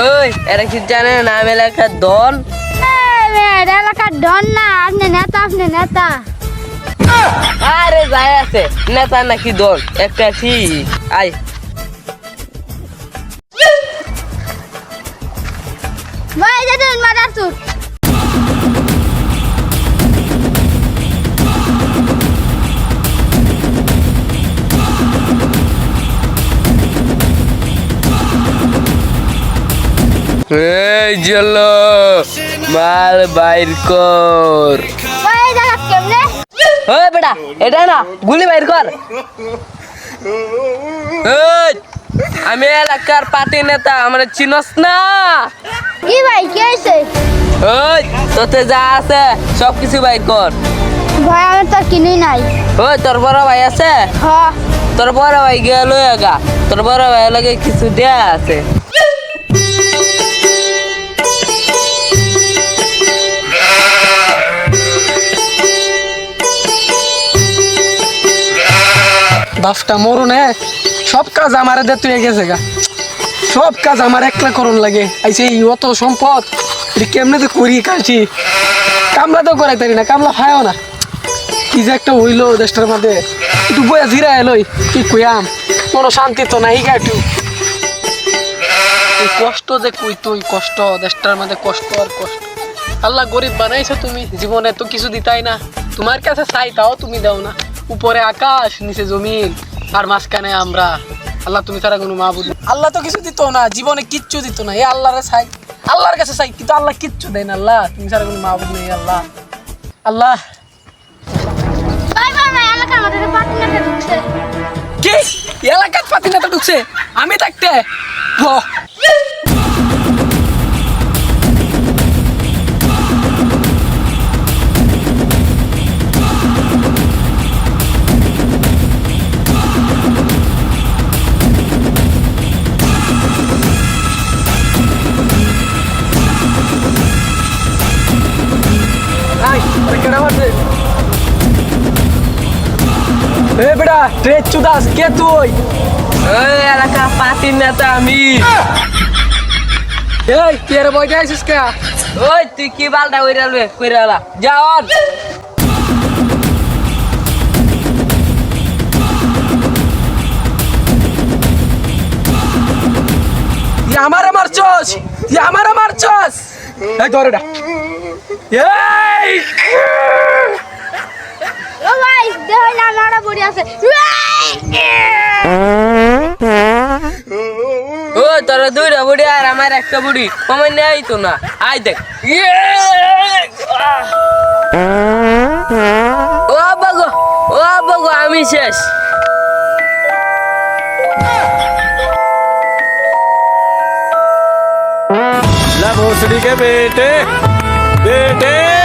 ওই এরা কি জানে নাম এলাকার দন এটা এলাকার ডন না আপনি নেতা আপনি নেতা। আরে যাই আছে নেতা নাকি দন একটা ঠিক আয়। ভাই যেদিন মাদার চুট এই চলো মাল বাইর কর। ওই বেটা এটা না গুলি বাইর কর। এই, আমি এলাকার পার্টি নেতা আমার চিনস না। কি ভাই কি হয়েছে? ওই তোতে যা আছে সব কিছু বাইর কর। ভাই আমি তো কিনি নাই। ওই তোর বড় ভাই আছে? হ তোর বড় ভাই গেল এগা। তোর বড় ভাই লাগে কিছু দেয়া আছে। বাপটা মরুন হ্যাঁ? সব কাজ আমার দে তুই গেছে গা। সব কাজ আমার একলা করুন লাগে। আইসে এই অত সম্পদ কেমনে তো করি কাছি কামলা তো করাই পারি না, কামলা খায়ও না। কি যে একটা হইল দেশটার মধ্যে। একটু বয়া জিরা এলোই কি কইয়াম? কোনো শান্তি তো নাই গা একটু। কষ্ট যে কই তুই, কষ্ট, দেশটার মধ্যে কষ্ট আর কষ্ট। আল্লাহ গরিব বানাইছো তুমি, জীবনে তো কিছু দিতাই না। তোমার কাছে চাই তাও তুমি দাও না। উপরে আকাশ নিচে জমিন আর মাঝখানে আমরা। আল্লাহ তুমি তারা কোনো মা বুঝি আল্লাহ তো কিছু দিত না জীবনে কিচ্ছু দিত না। এ আল্লাহরে চাই। আল্লাহর কাছে চাই কিন্তু আল্লাহ কিচ্ছু দেয় না। আল্লাহ তুমি তারা কোনো মা বুঝ নেই আল্লাহ। আল্লাহ। পাতি কি? এলাকার পাতি ঢুকছে? আমি থাকতে? এ বেটা ট্রেন চুদাস কে তুই? ওই এলাকার পার্টি নেতা আমি। এই তুই এর বইটা আইছিস কে? ওই তুই কি বালটা কইরালবে কইরালা যাওয়ার তুই আমারে মারছস? তুই আমারে মারছস? এই ধরে এই আছে ও তোর দুইটা বুড়ি আর আমার একটা বুড়ি কমাই নেই তো না আই দেখ ও বাগো ও বাগো আমি শেষ ला भोसड़ी के बेटे बेटे